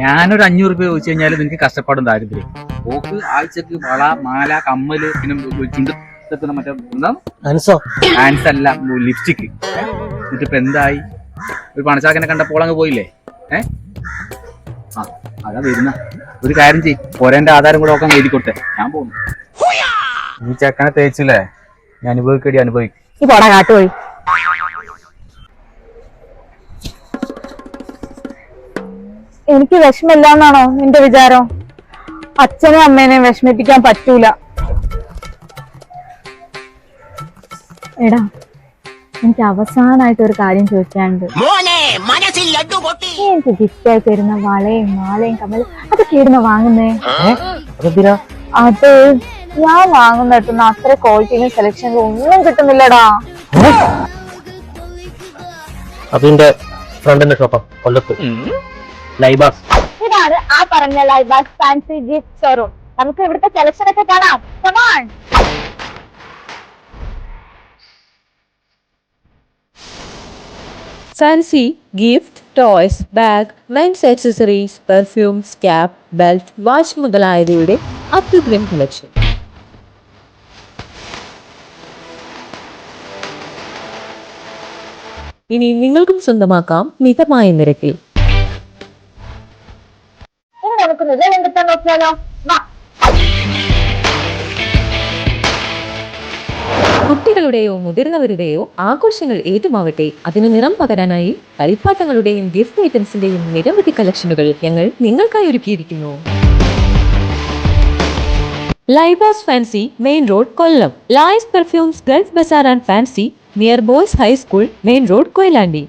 ഞാനൊരു അഞ്ഞൂറ് രൂപ ചോദിച്ചു കഴിഞ്ഞാൽ നിനക്ക് കഷ്ടപ്പാടും ദാരിദ്ര്യം പോക്ക് ആഴ്ചക്ക് വള മാല കമ്മൽ പിന്നെ ചുണ്ട് ഇതൊക്കെ മറ്റേ അൻസോ അല്ല ലിപ്സ്റ്റിക് എന്നിട്ട് ഇപ്പൊ എന്തായി? ഒരു പണച്ചാക്കനെ കണ്ടപ്പോൾ അങ്ങ് പോയില്ലേ? ഏ? ആ അതാ വരുന്ന. ഒരു കാര്യം ചെയ് പോരേന്റെ ആധാരം കൂടെ നോക്കാൻ എഴുതി കൊടുത്തേ. ഞാൻ പോകുന്നു നീ ചെക്കനെ തേച്ചില്ലേ? ഞാൻ അനുഭവിക്കടി അനുഭവിക്കും. ഈ പോടാ കാട്ടുപോയി. എനിക്ക് വിഷമില്ല എന്നാണോ നിന്റെ വിചാരം? അച്ഛനെ അമ്മേനെയും വിഷമിപ്പിക്കാൻ പറ്റൂല. എടാ എനിക്ക് അവസാനമായിട്ട് ഒരു കാര്യം ചോദിക്കാനുണ്ട്. എനിക്ക് ഗിഫ്റ്റ് ആയി തരുന്ന വളയും മാലയും കമ്മൽ അതൊക്കെ ഇടുന്ന വാങ്ങുന്നേ? അത് ഞാൻ വാങ്ങുന്നിടത്തുനിന്ന് അത്ര ക്വാളിറ്റിയിലും സെലക്ഷനിലും ഒന്നും കിട്ടുന്നില്ലടാ. അതിന്റെ ഫ്രണ്ടിന്റെ ഷോപ്പാ കൊല്ലത്ത്. ലൈബാസ്. ഇതാണ് ആ പറഞ്ഞ ലൈബാസ് ഫാൻസി ഗിഫ്റ്റ് ഷോറൂം. നമുക്ക് ഇവിടുത്തെ സെലക്ഷൻ ഒക്കെ കാണാം. On. Fancy gift toys bag mens accessories perfumes cap belt watch മുതലായവയുടെ അത്യുഗ്രൻ കളക്ഷൻ ഇനി നിങ്ങൾക്കും സ്വന്തമാക്കാം മിതമായ നിരക്കിൽ. നില കണ്ടെത്താൻ നോക്കിയാലോ? വാ. കുട്ടികളുടെയോ മുതിർന്നവരുടെയോ ആഘോഷങ്ങൾ ഏതുമാവട്ടെ അതിന് നിറം പകരാനായി കളിപ്പാട്ടങ്ങളുടെയും ഗിഫ്റ്റ് ഐറ്റംസിന്റെയും നിരവധി കളക്ഷനുകൾ ഞങ്ങൾ നിങ്ങൾക്കായി ഒരുക്കിയിരിക്കുന്നു. Libaas fancy main road Kollam ലായ്സ് perfumes gulf bazaar and fancy near boys high school main road Koyilandy